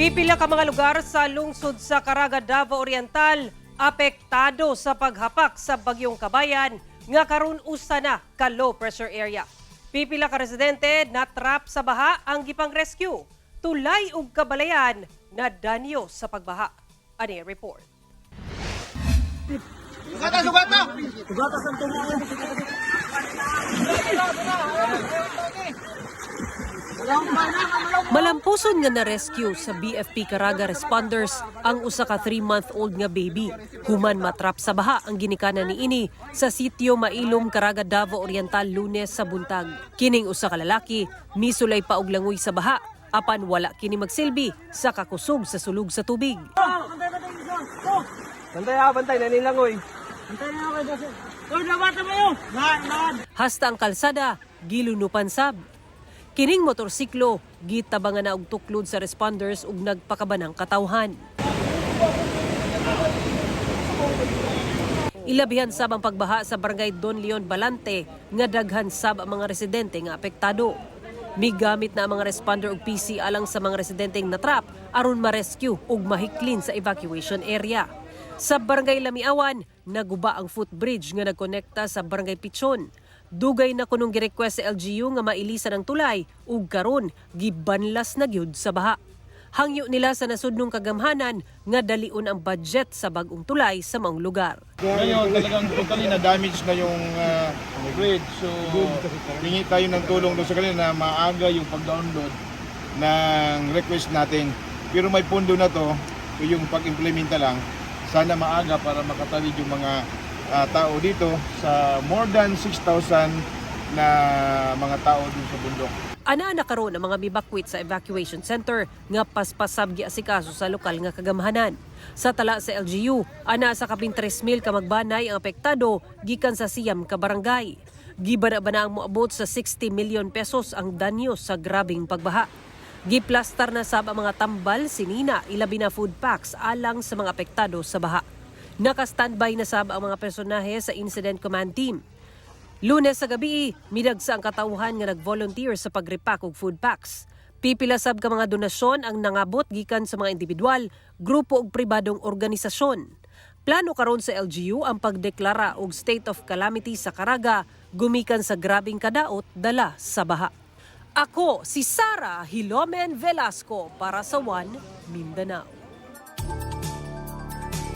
Pipila ka mga lugar sa lungsod sa Caraga, Davao Oriental apektado sa paghapak sa bagyong kabayan nga karon usa na ka low pressure area. Pipila ka residente na trap sa baha ang gipang rescue. Tulay ug kabalayan na danyo sa pagbaha. Ani report. Sugata, sugata! Malampuson nga na-rescue sa BFP Caraga responders ang usa ka 3-month-old nga baby. Human matrap sa baha ang ginikanan ni ini sa sitio Mailom, Caraga, Davao Oriental lunes sa buntag. Kining usa ka lalaki misulay pa og langoy sa baha apan wala kini magsilbi sa kakusog sa sulog sa tubig. Bantay ha, bantay, nanilangoy. Hasta ang kalsada gilunupan sab. Kining motorsiklo gitabangan na og tuklod sa responders ug nagpakabanang katawhan. Ilabihan sab ang pagbaha sa barangay Don Leon Balante nga daghan sab ang mga residente nga apektado. Migamit na ang mga responder og PC alang sa mga residenteng natrap aron ma-rescue ug mahiklin sa evacuation area. Sa barangay Lamiawan, naguba ang footbridge nga nagkonekta sa barangay Pichon. Dugay na kunong girequest sa LGU nga mailisan ang tulay ug karon gibanlas na gyud sa baha. Hangyo nila sa nasudnong kagamhanan nga dalion ang budget sa bagong tulay sa maong lugar. Ngayon, talagang totally na damage na yung uh, bridge. So, hingi tayo ng tulong doon sa kanila na maaga yung pag-download ng request natin. Pero may pundo na to, yung pag-implementa lang, sana maaga para makatawid yung mga ah, tao dito sa more than 6,000 na mga tao dun sa bundok. Ana na karon ang mga bibakwit sa evacuation center nga paspasab giasikaso sa lokal nga kagamhanan. Sa tala sa LGU, ana sa kapin 3,000 ka magbanay ang apektado gikan sa siyam ka barangay. Gibana ba na ang moabot sa 60 million pesos ang danyo sa grabing pagbaha. Giplastar na sab ang mga tambal, sinina, ilabi na food packs alang sa mga apektado sa baha. Naka-standby na sab ang mga personahe sa Incident Command Team. Lunes sa gabi, midagsa ang katauhan nga nag-volunteer sa pagrepack og food packs. Pipila sab ka mga donasyon ang nangabot gikan sa mga individual, grupo ug pribadong organisasyon. Plano karon sa LGU ang pagdeklara og state of calamity sa Caraga gumikan sa grabing kadaot dala sa baha. Ako si Sara Hilomen Velasco para sa One Mindanao.